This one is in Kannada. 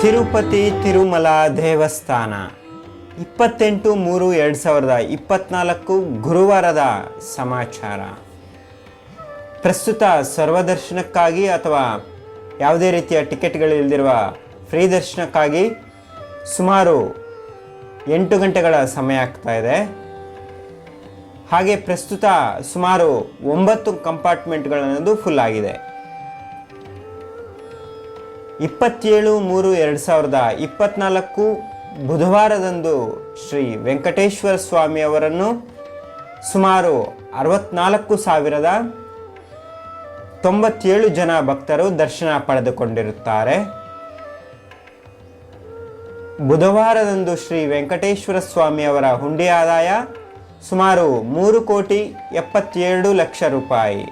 ತಿರುಪತಿ ತಿರುಮಲ ದೇವಸ್ಥಾನ. ಇಪ್ಪತ್ತೆಂಟು ಮೂರು ಎರಡು ಸಾವಿರದ ಇಪ್ಪತ್ನಾಲ್ಕು ಗುರುವಾರದ ಸಮಾಚಾರ. ಪ್ರಸ್ತುತ ಸರ್ವದರ್ಶನಕ್ಕಾಗಿ ಅಥವಾ ಯಾವುದೇ ರೀತಿಯ ಟಿಕೆಟ್ಗಳು ಇಲ್ದಿರುವ ಫ್ರೀ ದರ್ಶನಕ್ಕಾಗಿ ಸುಮಾರು ಎಂಟು ಗಂಟೆಗಳ ಸಮಯ ಆಗ್ತಾ ಇದೆ. ಹಾಗೆ ಪ್ರಸ್ತುತ ಸುಮಾರು ಒಂಬತ್ತು ಕಂಪಾರ್ಟ್ಮೆಂಟ್ಗಳನ್ನೋದು ಫುಲ್ ಆಗಿದೆ. ಇಪ್ಪತ್ತೇಳು ಮೂರು ಎರಡು ಸಾವಿರದ ಇಪ್ಪತ್ನಾಲ್ಕು ಬುಧವಾರದಂದು ಶ್ರೀ ವೆಂಕಟೇಶ್ವರ ಸ್ವಾಮಿ ಅವರನ್ನು ಸುಮಾರು ಅರವತ್ನಾಲ್ಕು ಸಾವಿರದ ತೊಂಬತ್ತೇಳು ಜನ ಭಕ್ತರು ದರ್ಶನ ಪಡೆದುಕೊಂಡಿರುತ್ತಾರೆ. ಬುಧವಾರದಂದು ಶ್ರೀ ವೆಂಕಟೇಶ್ವರ ಸ್ವಾಮಿ ಅವರ ಹುಂಡಿ ಆದಾಯ ಸುಮಾರು ಮೂರು ಕೋಟಿ ಎಪ್ಪತ್ತೇಳು ಲಕ್ಷ ರೂಪಾಯಿ.